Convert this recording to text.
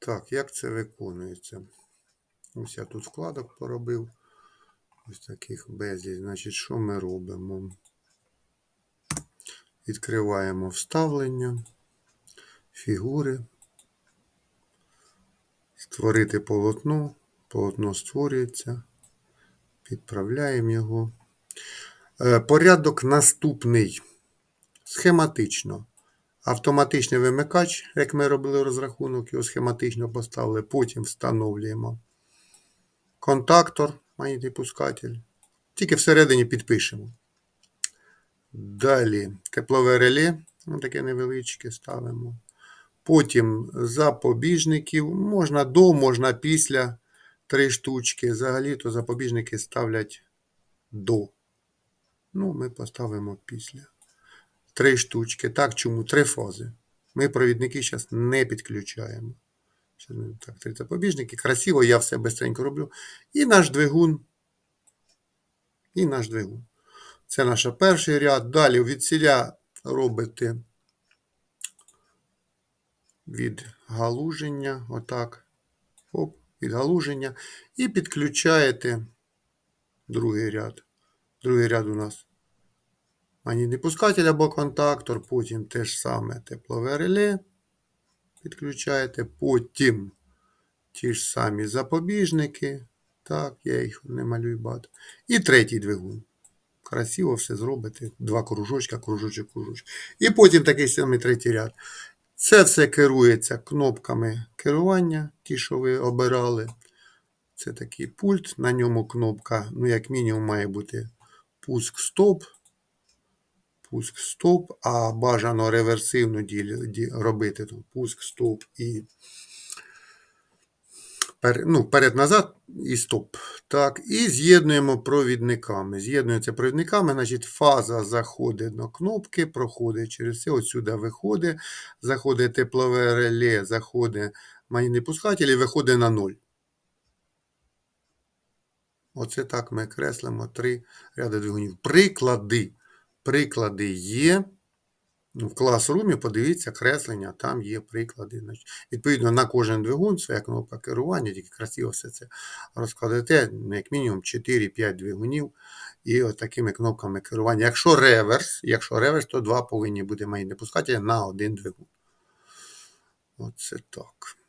Так, як це виконується? Ось я тут вкладок поробив. Ось таких безліч. Значить, що ми робимо? Відкриваємо вставлення, фігури, створити полотно. Полотно створюється. Підправляємо його. Е, Порядок наступний. Схематично. Автоматичний вимикач, як ми робили розрахунок, його схематично поставили. Потім встановлюємо контактор, магнітний. Тільки всередині підпишемо. Далі теплове реле, ну, таке невеличке ставимо. Потім запобіжників. Можна до, можна після три штучки. Взагалі-то запобіжники ставлять до. Ну, ми поставимо після. Три штучки. Так, чому? Три фази. Ми провідники зараз не підключаємо. Так, три запобіжники. Красиво, я все бистренько роблю. І наш двигун. І наш двигун. Це наш перший ряд. Далі від ціля робите відгалуження. Отак. Оп, відгалуження. І підключаєте другий ряд. Другий ряд у нас магнітний або контактор. Потім те ж саме теплове реле. Підключаєте. Потім ті ж самі запобіжники. Так, я їх не малюю багато. І третій двигун. Красиво все зробите. Два кружочка, кружочок, кружочок. І потім такий самий третій ряд. Це все керується кнопками керування, ті, що ви обирали. Це такий пульт, на ньому кнопка, ну, як мінімум, має бути пуск-стоп. Пуск-стоп, а бажано реверсивно робити тут пуск-стоп і пер, ну, перед-назад і стоп. Так, і з'єднуємо провідниками. З'єднується провідниками, значить, фаза заходить до кнопки, проходить через це, отсюди виходить, заходить теплове реле, заходить магнітний пускатель і виходить на нуль. Оце так ми креслимо три ряди двигунів. Приклади. Приклади є. Ну, В класрумі подивіться креслення, там є приклади. Відповідно, на кожен двигун своя кнопка керування, тільки красиво все це розкладете, ну, як мінімум 4-5 двигунів і от такими кнопками керування. Якщо реверс, якщо реверс, то два повинні бути магнітні пускателі на один двигун. Оце так.